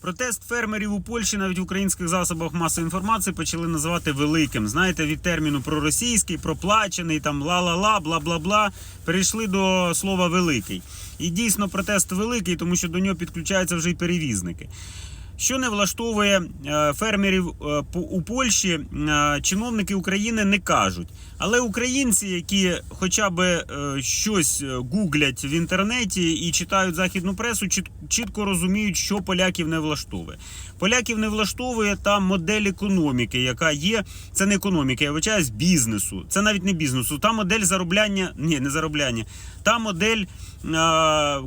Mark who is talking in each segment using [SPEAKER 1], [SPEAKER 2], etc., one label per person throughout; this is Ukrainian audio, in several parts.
[SPEAKER 1] Протест фермерів у Польщі навіть в українських засобах масової інформації почали називати великим. Знаєте, від терміну проросійський, проплачений, там ла-ла-ла, бла-бла-бла. Перейшли до слова великий. І дійсно протест великий, тому що до нього підключаються вже й перевізники. Що не влаштовує е, фермерів е, у Польщі, е, чиновники України не кажуть. Але українці, які хоча б щось гуглять в інтернеті і читають західну пресу, чітко розуміють, що поляків не влаштовує. Поляків не влаштовує та модель економіки, яка є. Це не економіка, я вибачаюсь, бізнесу. Це навіть не бізнесу. Та модель заробляння, ні, не заробляння, та модель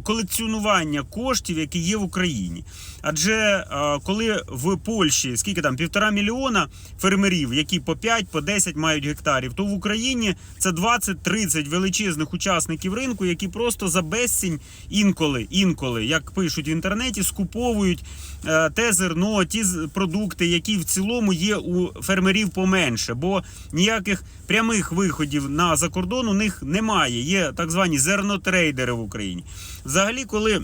[SPEAKER 1] колекціонування коштів, які є в Україні. Адже коли в Польщі скільки там півтора мільйона фермерів, які по 5, по 10 мають гектарів, то в Україні це 20-30 величезних учасників ринку, які просто за безцінь інколи, інколи, як пишуть в інтернеті, скуповують е, те зерно, ті продукти, які в цілому є у фермерів поменше, бо ніяких прямих виходів на закордон у них немає. Є так звані зернотрейдери в Україні. Взагалі, коли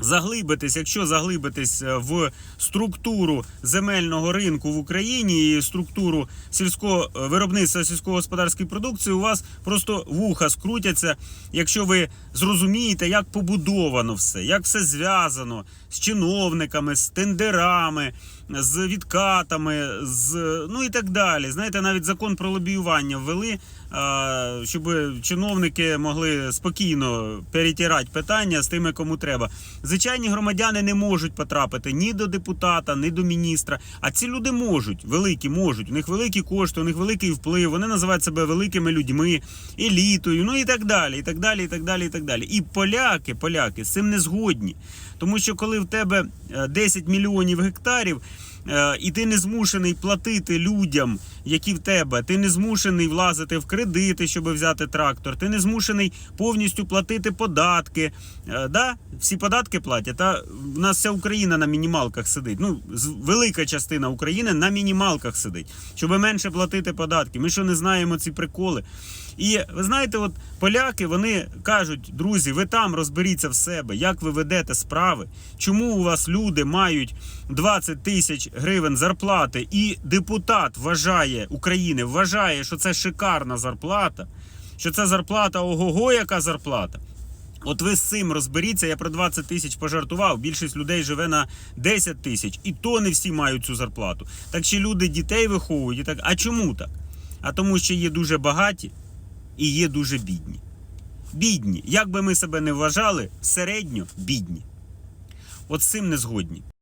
[SPEAKER 1] Заглибитись, якщо заглибитись е, в структуру земельного ринку в Україні і структуру сільського е, виробництва сільськогосподарської продукції, у вас просто вуха скрутяться, якщо ви зрозумієте, як побудовано все, як все зв'язано з чиновниками, з тендерами, з відкатами, з ну і так далі. Знаєте, навіть закон про лобіювання ввели, щоб чиновники могли спокійно перетирати питання з тими, кому треба. Звичайні громадяни не можуть потрапити ні до депутата, ні до міністра. А ці люди можуть, великі можуть. У них великі кошти, у них великий вплив. Вони називають себе великими людьми, елітою, ну і так далі, і так далі, і так далі, і так далі. І поляки, поляки з цим не згодні. Тому що коли в тебе е, 10 мільйонів гектарів. Е, І ти не змушений платити людям, які в тебе. Ти не змушений влазити в кредити, щоб взяти трактор. Ти не змушений повністю платити податки. Е, Да? Всі податки платять. А в нас вся Україна на мінімалках сидить. Ну, велика частина України на мінімалках сидить, щоб менше платити податки. Ми що не знаємо ці приколи. І ви знаєте, от поляки вони кажуть, друзі, ви там розберіться в себе, як ви ведете справи, чому у вас люди мають 20 тисяч гривень зарплати, і депутат вважає України, вважає, що це шикарна зарплата, що це зарплата ого-го, яка зарплата. От ви з цим розберіться, я про 20 тисяч пожартував. Більшість людей живе на 10 тисяч, і то не всі мають цю зарплату. Так ще люди дітей виховують і так. А чому так? А тому, що є дуже багаті і є дуже бідні. Бідні. Як би ми себе не вважали, середньо бідні. От з цим не згодні.